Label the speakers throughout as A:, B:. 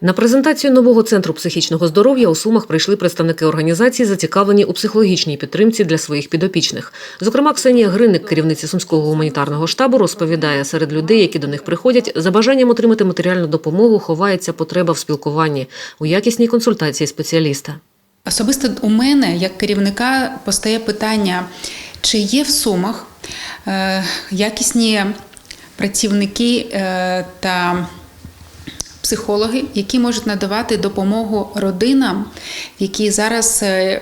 A: На презентацію нового центру психічного здоров'я у Сумах прийшли представники організації, зацікавлені у психологічній підтримці для своїх підопічних. Зокрема, Ксенія Гриник, керівниця сумського гуманітарного штабу, розповідає, серед людей, які до них приходять, за бажанням отримати матеріальну допомогу ховається потреба в спілкуванні у якісній консультації спеціаліста.
B: Особисто у мене, як керівника, постає питання, чи є в Сумах е, якісні працівники е, та психологи, які можуть надавати допомогу родинам, які зараз е,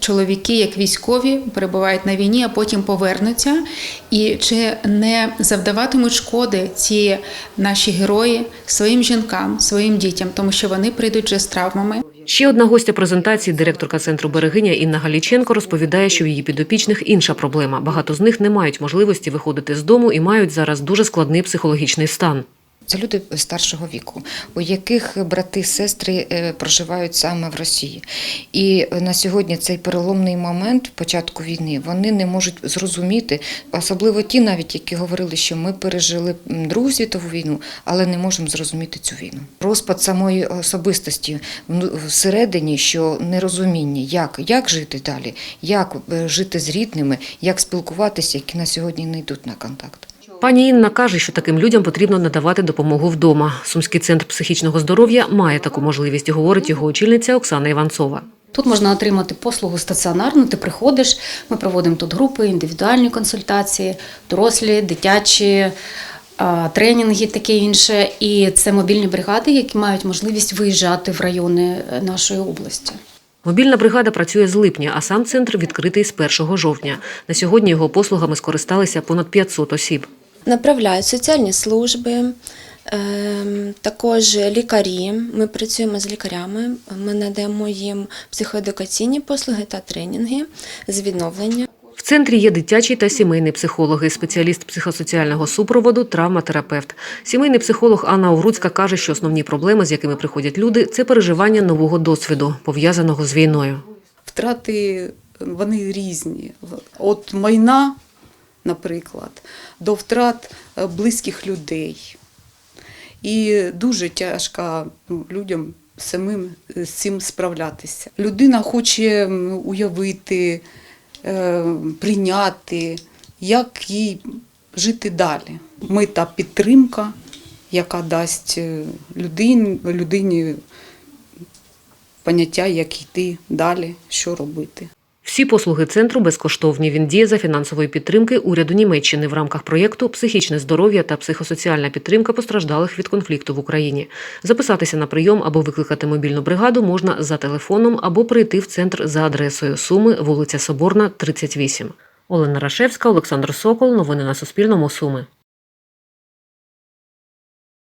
B: чоловіки, як військові, перебувають на війні, а потім повернуться, і чи не завдаватимуть шкоди ці наші герої своїм жінкам, своїм дітям, тому що вони прийдуть вже з травмами.
A: Ще одна гостя презентації, директорка центру Берегиня Інна Галіченко, розповідає, що в її підопічних інша проблема. Багато з них не мають можливості виходити з дому і мають зараз дуже складний психологічний стан.
C: Це люди старшого віку, у яких брати сестри е, проживають саме в Росії. І на сьогодні цей переломний момент початку війни вони не можуть зрозуміти, особливо ті, навіть які говорили, що ми пережили Другу світову війну, але не можемо зрозуміти цю війну. Розпад самої особистості всередині, що нерозуміння, як, як жити далі, як е, жити з рідними, як спілкуватися, які на сьогодні не йдуть на контакт.
A: Пані Інна каже, що таким людям потрібно надавати допомогу вдома. Сумський центр психічного здоров'я має таку можливість, говорить його очільниця Оксана Іванцова.
D: Тут можна отримати послугу стаціонарну. Ти приходиш, ми проводимо тут групи, індивідуальні консультації, дорослі, дитячі. Тренінги, таке інше, і це мобільні бригади, які мають можливість виїжджати в райони е, нашої області.
A: Мобільна бригада працює з липня, а сам центр відкритий з 1 жовтня. На сьогодні його послугами скористалися понад 500 осіб.
E: Направляють соціальні служби, ем, також лікарі. Ми працюємо з лікарями. Ми надаємо їм психоедукаційні послуги та тренінги з відновлення.
A: В центрі є дитячі та сімейні психологи, спеціаліст психосоціального супроводу, травматерапевт. Сімейний психолог Анна Овруцька каже, що основні проблеми, з якими приходять люди, це переживання нового досвіду, пов'язаного з війною.
F: втрати вони різні. От майна, наприклад, до втрат е, близьких людей. І дуже тяжко ну, людям самим з цим справлятися. Людина хоче уявити, е, прийняти, як їй жити далі. Ми та підтримка, яка дасть е, людині, людині поняття, як йти далі, що робити.
A: Всі послуги центру безкоштовні. Він діє за фінансової підтримки уряду Німеччини в рамках проєкту Психічне здоров'я та психосоціальна підтримка постраждалих від конфлікту в Україні. Записатися на прийом або викликати мобільну бригаду можна за телефоном або прийти в центр за адресою Суми, вулиця Соборна, 38. Олена Рашевська, Олександр Сокол. Новини на Суспільному. Суми.